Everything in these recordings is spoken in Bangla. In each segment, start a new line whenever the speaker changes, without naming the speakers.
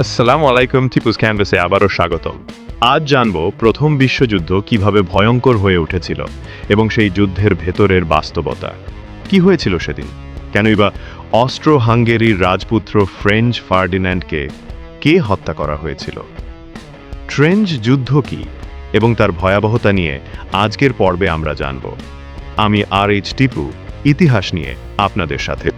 আসসালামু আলাইকুম, টিপুস ক্যানভাসে আবারও স্বাগতম। আজ জানব প্রথম বিশ্বযুদ্ধ কীভাবে ভয়ঙ্কর হয়ে উঠেছিল এবং সেই যুদ্ধের ভেতরের বাস্তবতা। কি হয়েছিল সেদিন? কেনই বা অস্ট্রো হাঙ্গেরির রাজপুত্র ফ্রেঞ্চ ফার্ডিন্যান্ডকে কে হত্যা করা হয়েছিল? ট্রেঞ্চ যুদ্ধ কি এবং তার ভয়াবহতা নিয়ে আজকের পর্বে আমরা জানব। আমি আর এইচ টিপু, ইতিহাস নিয়ে আপনাদের সাথে।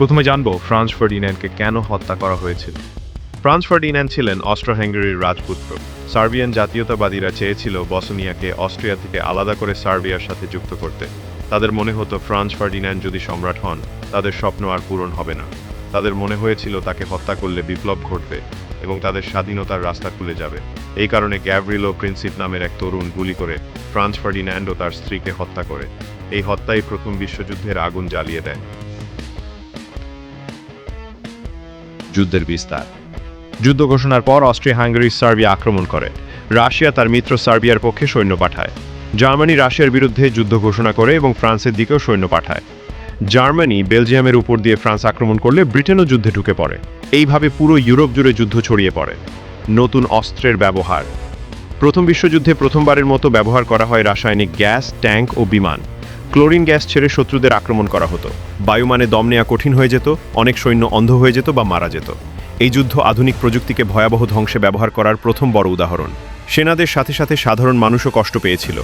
প্রথমে জানব ফ্রান্স ফার্ডিন্যান্ডকে কেন হত্যা করা হয়েছিল। ফ্রান্স ফার্ডিন্যান্ড ছিলেন অস্ট্রো হ্যাঙ্গেরির রাজপুত্র। সার্বিয়ান জাতীয়তাবাদীরা চেয়েছিল বসনিয়াকে অস্ট্রিয়া থেকে আলাদা করে সার্বিয়ার সাথে যুক্ত করতে। তাদের মনে হতো ফ্রান্স ফার্ডিন্যান্ড যদি সম্রাট হন, তাদের স্বপ্ন আর পূরণ হবে না। তাদের মনে হয়েছিল তাকে হত্যা করলে বিপ্লব ঘটবে এবং তাদের স্বাধীনতার রাস্তা খুলে যাবে। এই কারণে গ্যাভরিলো প্রিন্সিপ নামের এক তরুণ গুলি করে ফ্রান্স ফার্ডিন্যান্ড ও তার স্ত্রীকে হত্যা করে। এই হত্যাই প্রথম বিশ্বযুদ্ধের আগুন জ্বালিয়ে দেয়। যুদ্ধের বিস্তার। যুদ্ধ ঘোষণার পর অস্ট্রিয়া হাঙ্গেরি সার্বিয়া আক্রমণ করে। রাশিয়া তার মিত্র সার্বিয়ার পক্ষে সৈন্য পাঠায়। জার্মানি রাশিয়ার বিরুদ্ধে যুদ্ধ ঘোষণা করে এবং ফ্রান্সের দিকেও সৈন্য পাঠায়। জার্মানি বেলজিয়ামের উপর দিয়ে ফ্রান্স আক্রমণ করলে ব্রিটেনও যুদ্ধে ঢুকে পড়ে। এইভাবে পুরো ইউরোপ জুড়ে যুদ্ধ ছড়িয়ে পড়ে। নতুন অস্ত্রের ব্যবহার। প্রথম বিশ্বযুদ্ধে প্রথমবারের মতো ব্যবহার করা হয় রাসায়নিক গ্যাস, ট্যাঙ্ক ও বিমান। ক্লোরিন গ্যাস ছেড়ে শত্রুদের আক্রমণ করা হতো। বায়ুমানে দম নেওয়া কঠিন হয়ে যেত, অনেক সৈন্য অন্ধ হয়ে যেত বা মারা যেত। এই যুদ্ধ আধুনিক প্রযুক্তিকে ভয়াবহ ধ্বংসে ব্যবহার করার প্রথম বড় উদাহরণ। সেনাদের সাথে সাথে সাধারণ মানুষও কষ্ট পেয়েছিল।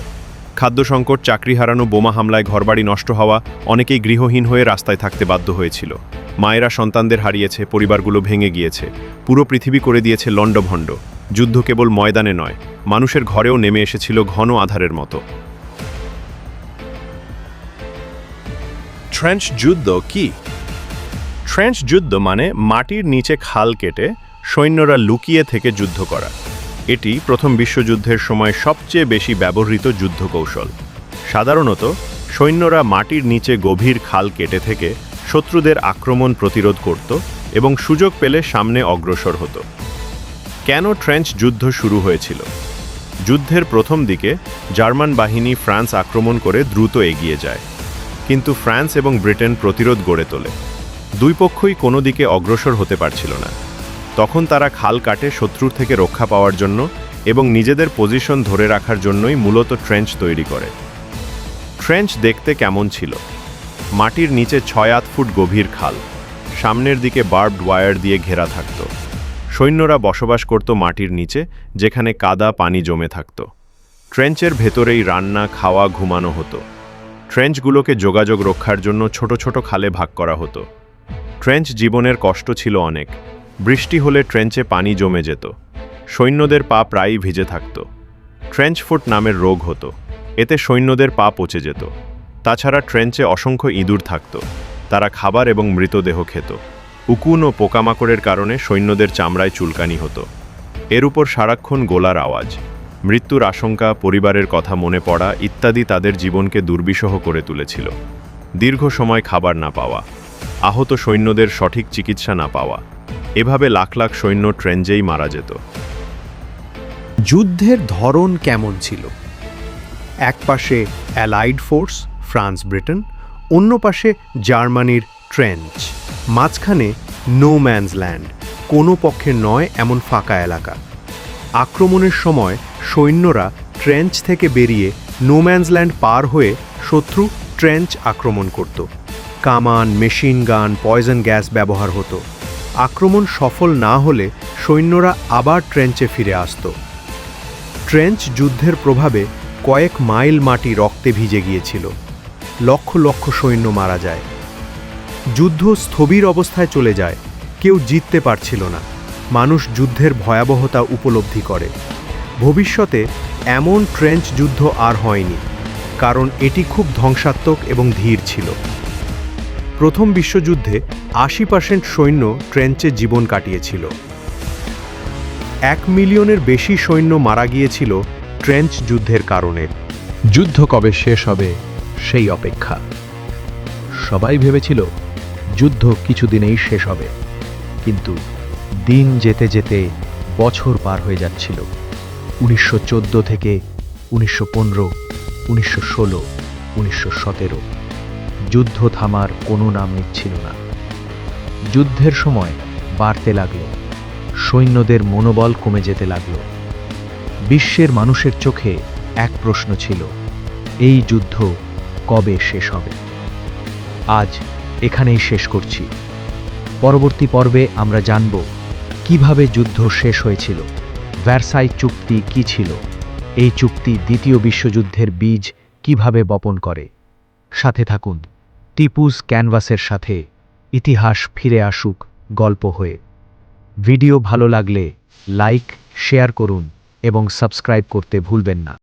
খাদ্য সংকট, চাকরি হারানো, বোমা হামলায় ঘরবাড়ি নষ্ট হওয়া অনেকেই গৃহহীন হয়ে রাস্তায় থাকতে বাধ্য হয়েছিল। মায়েরা সন্তানদের হারিয়েছে, পরিবারগুলো ভেঙে গিয়েছে। পুরো পৃথিবী করে দিয়েছে লণ্ডভণ্ড। যুদ্ধ কেবল ময়দানে নয়, মানুষের ঘরেও নেমে এসেছিল ঘন আধারের মতো। ট্রেঞ্চ যুদ্ধ কি? ট্রেঞ্চ যুদ্ধ মানে মাটির নিচে খাল কেটে সৈন্যরা লুকিয়ে থেকে যুদ্ধ করা। এটি প্রথম বিশ্বযুদ্ধের সময় সবচেয়ে বেশি ব্যবহৃত যুদ্ধ কৌশল সাধারণত, সৈন্যরা মাটির নিচে গভীর খাল কেটে থেকে শত্রুদের আক্রমণ প্রতিরোধ করত এবং সুযোগ পেলে সামনে অগ্রসর হতো। কেন ট্রেঞ্চ যুদ্ধ শুরু হয়েছিল? যুদ্ধের প্রথম দিকে জার্মান বাহিনী ফ্রান্স আক্রমণ করে দ্রুত এগিয়ে যায়। কিন্তু ফ্রান্স এবং ব্রিটেন প্রতিরোধ গড়ে তোলে। দুই পক্ষই কোনো দিকে অগ্রসর হতে পারছিল না। তখন তারা খাল কাটে শত্রুর থেকে রক্ষা পাওয়ার জন্য এবং নিজেদের পজিশন ধরে রাখার জন্যই মূলত ট্রেঞ্চ তৈরি করে। ট্রেঞ্চ দেখতে কেমন ছিল? মাটির নিচে ছয় আট ফুট গভীর খাল। সামনের দিকে বার্বড ওয়্যার দিয়ে ঘেরা থাকত। সৈন্যরা বসবাস করত মাটির নিচে, যেখানে কাদা পানি জমে থাকত। ট্রেঞ্চের ভেতরেই রান্না, খাওয়া, ঘুমানো হতো। ট্রেঞ্চগুলোকে যোগাযোগ রক্ষার জন্য ছোট ছোট খালে ভাগ করা হতো। ট্রেঞ্চ জীবনের কষ্ট ছিল অনেক। বৃষ্টি হলে ট্রেঞ্চে পানি জমে যেত। সৈন্যদের পা প্রায়ই ভিজে থাকত। ট্রেঞ্চ ফুট নামের রোগ হতো। এতে সৈন্যদের পা পচে যেত। তাছাড়া ট্রেঞ্চে অসংখ্য ইঁদুর থাকত। তারা খাবার এবং মৃতদেহ খেত। উকুন ও পোকামাকড়ের কারণে সৈন্যদের চামড়ায় চুলকানি হতো। এর উপর সারাক্ষণ গোলার আওয়াজ। মৃত্যুর আশঙ্কা, পরিবারের কথা মনে পড়া ইত্যাদি তাদের জীবনকে দুর্বিষহ করে তুলেছিল। দীর্ঘ সময় খাবার না পাওয়া, আহত সৈন্যদের সঠিক চিকিৎসা না পাওয়া, এভাবে লাখ লাখ সৈন্য ট্রেঞ্জেই মারা যেত।
যুদ্ধের ধরন কেমন ছিল? এক পাশে অ্যালাইড ফোর্স ফ্রান্স ব্রিটেন অন্য পাশে জার্মানির ট্রেঞ্চ মাঝখানে নো ম্যানস ল্যান্ড কোনো পক্ষের নয় এমন ফাঁকা এলাকা। আক্রমণের সময় সৈন্যরা ট্রেঞ্চ থেকে বেরিয়ে নোম্যান্স ল্যান্ড পার হয়ে শত্রু ট্রেঞ্চ আক্রমণ করত। কামান, মেশিন গান, পয়জন গ্যাস ব্যবহার হতো। আক্রমণ সফল না হলে সৈন্যরা আবার ট্রেঞ্চে ফিরে আসত। ট্রেঞ্চ যুদ্ধের প্রভাবে কয়েক মাইল মাটি রক্তে ভিজে গিয়েছিল। লক্ষ লক্ষ সৈন্য মারা যায়। যুদ্ধ স্থবির অবস্থায় চলে যায়। কেউ জিততে পারছিল না। মানুষ যুদ্ধের ভয়াবহতা উপলব্ধি করে। ভবিষ্যতে এমন ট্রেঞ্চ যুদ্ধ আর হয়নি, কারণ এটি খুব ধ্বংসাত্মক এবং ধীর ছিল। প্রথম বিশ্বযুদ্ধে আশি পার্সেন্ট সৈন্য ট্রেঞ্চে জীবন কাটিয়েছিল। এক মিলিয়নের বেশি সৈন্য মারা গিয়েছিল ট্রেঞ্চ যুদ্ধের কারণে।
যুদ্ধ কবে শেষ হবে, সেই অপেক্ষা। সবাই ভেবেছিল, যুদ্ধ কিছুদিনেই শেষ হবে। কিন্তু দিন যেতে যেতে বছর পার হয়ে যাচ্ছিল। উনিশশো চোদ্দ থেকে উনিশশো পনেরো, উনিশশো ষোলো,
উনিশশো সতেরো। যুদ্ধ থামার কোনো নাম নিচ্ছিল না। যুদ্ধের সময় বাড়তে লাগল, সৈন্যদের মনোবল কমে যেতে লাগল। বিশ্বের মানুষের চোখে এক প্রশ্ন ছিল, এই যুদ্ধ কবে শেষ হবে? আজ এখানেই শেষ করছি। পরবর্তী পর্বে আমরা জানব কীভাবে যুদ্ধ শেষ হয়েছিল? ভ্যারসাই চুক্তি কি ছিল? এই চুক্তি দ্বিতীয় বিশ্বযুদ্ধের বীজ কীভাবে বপন করে? সাথে থাকুন, টিপুস ক্যানভাসের সাথে ইতিহাস ফিরে আসুক গল্প হয়ে। ভিডিও ভালো লাগলে লাইক, শেয়ার করুন এবং সাবস্ক্রাইব করতে ভুলবেন না।